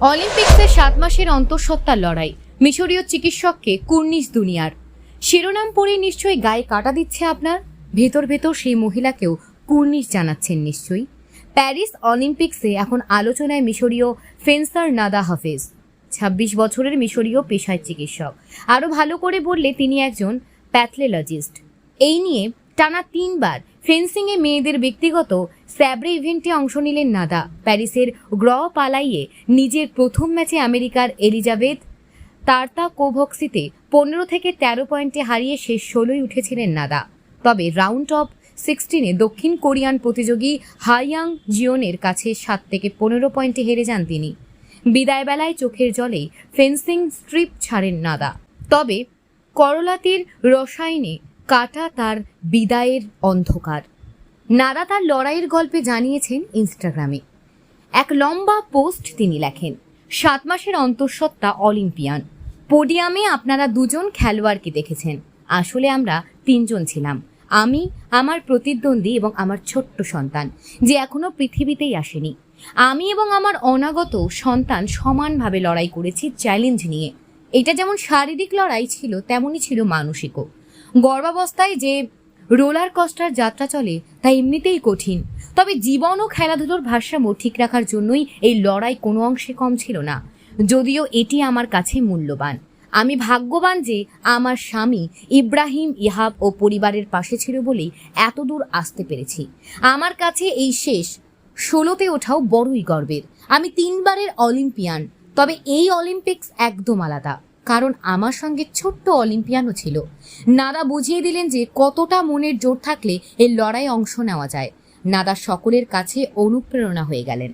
অলিম্পিক্সে সাত মাসের অন্তঃসত্ত্বার লড়াই। মিশরীয় চিকিৎসককে কুর্নিশ দুনিয়ার। শিরোনাম পড়ে নিশ্চয়ই গায়ে কাটা দিচ্ছে আপনার? ভেতর ভেতর সেই মহিলাকেও কুর্নিশ জানাচ্ছেন নিশ্চয়ই। প্যারিস অলিম্পিক্সে এখন আলোচনায় মিশরীয় ফেন্সার নাদা হাফেজ। ছাব্বিশ বছরের মিশরীয় পেশায় চিকিৎসক। আরও ভালো করে বললে তিনি একজন প্যাথলেলজিস্ট এই নিয়ে টানা তিনবার ফেন্সিংয়ে মেয়েদের ব্যক্তিগত স্যাব্রে ইভেন্টে অংশ নিলেন নাদা। প্যারিসের গ্র পালাইয়ে নিজের প্রথম ম্যাচে আমেরিকার এলিজাবেথ তার্তা কোভক্সিতে পনেরো থেকে তেরো পয়েন্টে হারিয়ে শেষ ষোলোই উঠেছিলেন নাদা। তবে রাউন্ড অফ সিক্সটিনে দক্ষিণ কোরিয়ান প্রতিযোগী হাইয়াং জিওনের কাছে সাত থেকে পনেরো পয়েন্টে হেরে যান তিনি। বিদায়বেলায় চোখের জলে ফেন্সিং স্ট্রিপ ছাড়েন নাদা। তবে করলাতির রসায়নে কাটা তার বিদায়ের অন্ধকার। নারা তার লড়াইয়ের গল্পে জানিয়েছেন ইনস্টাগ্রামে। এক লম্বা পোস্ট তিনি লেখেন, সাত মাসের অন্তঃসত্ত্বা অলিম্পিয়ান। পোডিয়ামে আপনারা দুজন খেলোয়াড়কে দেখেছেন। আসলে আমরা তিনজন ছিলাম। আমি, আমার প্রতিদ্বন্দ্বী এবং আমার ছোট্ট সন্তান, যে এখনও পৃথিবীতেই আসেনি। আমি এবং আমার অনাগত সন্তান সমানভাবে লড়াই করেছি চ্যালেঞ্জ নিয়ে। এটা যেমন শারীরিক লড়াই ছিল, তেমনই ছিল মানসিকও। গর্ভাবস্থায় যে রোলার কস্টার যাত্রা চলে, তা এমনিতেই কঠিন। তবে জীবন ও খেলাধুলোর ভারসাম্য ঠিক রাখার জন্যই এই লড়াই কোনো অংশে কম ছিল না। যদিও এটি আমার কাছে মূল্যবান। আমি ভাগ্যবান যে আমার স্বামী ইব্রাহিম, ইহাব ও পরিবারের পাশে ছিল বলেই এত দূর আসতে পেরেছি। আমার কাছে এই শেষ ষোলোতে ওঠাও বড়ই গর্বের। আমি তিনবারের অলিম্পিয়ান, তবে এই অলিম্পিক্স একদম আলাদা। কারণ আমার সঙ্গে ছোট্ট অলিম্পিয়ানও ছিল। নাদা বুঝিয়ে দিলেন যে কতটা মনের জোর থাকলে এই লড়াই অংশ নেওয়া যায়। নাদা সকলের কাছে অনুপ্রেরণা হয়ে গেলেন।